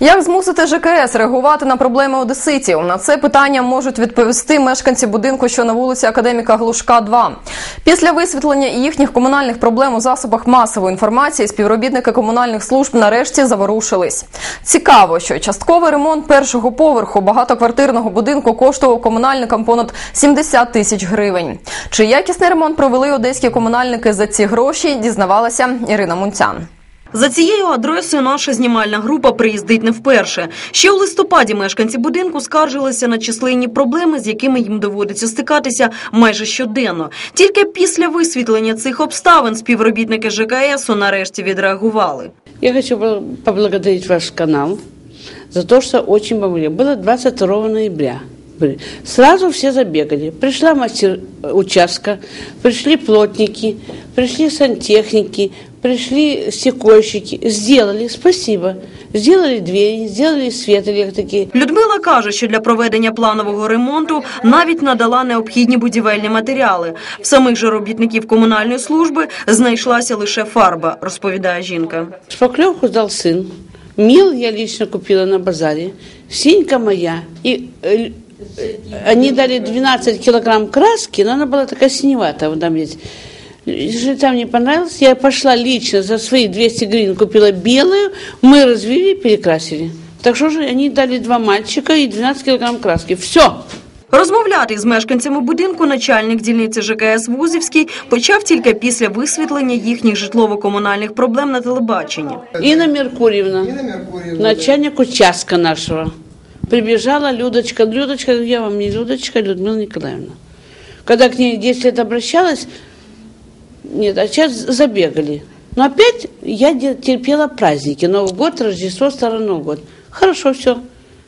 Як змусити ЖКС реагувати на проблеми одеситів? На це питання можуть відповісти мешканці будинку, що на вулиці Академіка Глушка, 2. Після висвітлення їхніх комунальних проблем у засобах масової інформації співробітники комунальних служб нарешті заворушились. Цікаво, що частковий ремонт першого поверху багатоквартирного будинку коштував комунальникам понад 70 тисяч гривень. Чи якісний ремонт провели одеські комунальники за ці гроші? Дізнавалася Ірина Мунцян. За цією адресою наша знімальна група приїздить не вперше. Ще у листопаді мешканці будинку скаржилися на численні проблеми, з якими їм доводиться стикатися майже щоденно. Тільки після висвітлення цих обставин співробітники ЖКСу нарешті відреагували. Я хочу бл- поблагодарить ваш канал за то, что очень помогли. Было 22 ноября. Были. Сразу все забегали. Пришла мастер э, участка, пришли плотники, пришли сантехники, пришли стекольщики. Сделали, спасибо. Сделали двери, сделали свет электрики. Людмила каже, що для проведення планового ремонту навіть надала необхідні будівельні матеріали. В самих же робітників комунальної служби знайшлася лише фарба, розповідає жінка. Шпаклевку дал сын. Мел я лично купила на базаре. Синька моя. И э, э, они дали 12 килограмм краски, но она была такая синеватая. Вот там есть. Если там не понравилось, я пошла лично за свои 200 гривен, купила белую, мы развели и перекрасили. Так что же, они дали два мальчика и 12 килограмм краски. Все. Розмовляти з мешканцями будинку начальник дільниці ЖКС Вузівський почав тільки після висвітлення їхніх житлово-комунальних проблем на телебаченні. Инна Меркурьевна, Инна Меркурьевна, начальник участка нашего. Прибежала Людочка. Людочка, я вам не Людочка, Людмила Николаевна. Когда к ней 10 лет обращалась, нет, а сейчас забегали. Но опять я терпела праздники. Новый год, Рождество, Старый Новый год. Хорошо, все.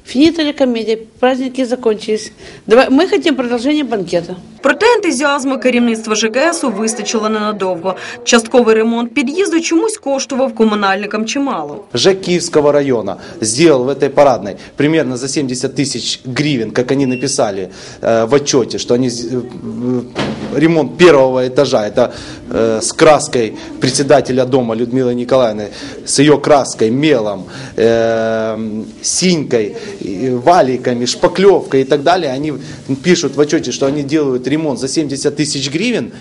Финита ли комедия, праздники закончились. Давай, мы хотим продолжение банкета. Проте ентузіазму керівництва ЖКСу вистачило ненадовго. Частковий ремонт під'їзду чомусь коштував комунальникам чимало. ЖЭК Киевского района сделал в этой парадной примерно за 70 тысяч гривен, как они написали э, в отчете, что они с- э, э, ремонт первого этажа, это э, с краской председателя дома Людмилы Николаевны, с ее краской, мелом, э, синькой, и валиками, шпаклевкой и так далее. Они пишут в отчете, что они делают ремонт за 70 тысяч гривен,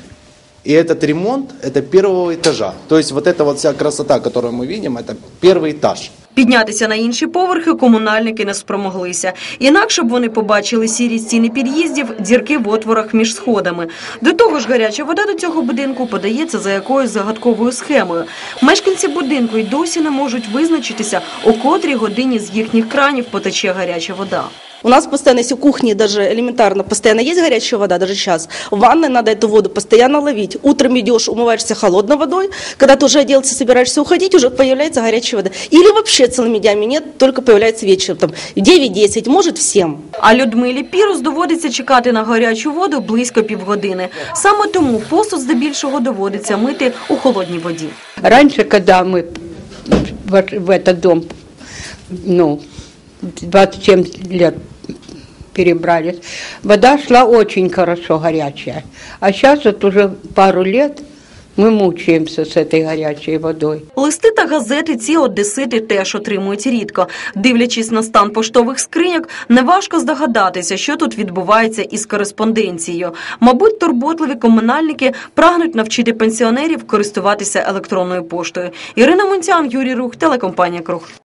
и этот ремонт это первого этажа. То есть вот эта вот вся красота, которую мы видим, это первый этаж. Піднятися на інші поверхи комунальники не спромоглися. Інакше б вони побачили сірі стіни під'їздів, дірки в отворах між сходами. До того ж, гаряча вода до цього будинку подається за якоюсь загадковою схемою. Мешканці будинку й досі не можуть визначитися, у котрій годині з їхніх кранів потече гаряча вода. У нас постоянно, если в кухне даже элементарно постоянно есть горячая вода, даже сейчас, в ванной надо эту воду постоянно ловить. Утром идешь, умываешься холодной водой, когда ты уже оделся, собираешься уходить, уже появляется горячая вода. Или вообще целыми днями нет, только появляется вечером, там, в 9-10, может всем. А Людмилі Пірус доводиться чекати на гарячу воду близько півгодини. Саме тому посуд здебільшого доводиться мити у холодній воді. Раньше, когда мы в, в этот дом, ну, 27 лет перебрались, вода шла очень хорошо горячая. А сейчас вот уже пару лет мы мучаемся с этой горячей водой. Листи та газети ці одесити теж отримують рідко. Дивлячись на стан поштових скриньок, неважко здогадатися, що тут відбувається із кореспонденцією. Мабуть, турботливі комунальники прагнуть навчити пенсіонерів користуватися електронною поштою. Ірина Мунцян, Юрій Рух, телекомпанія Круг.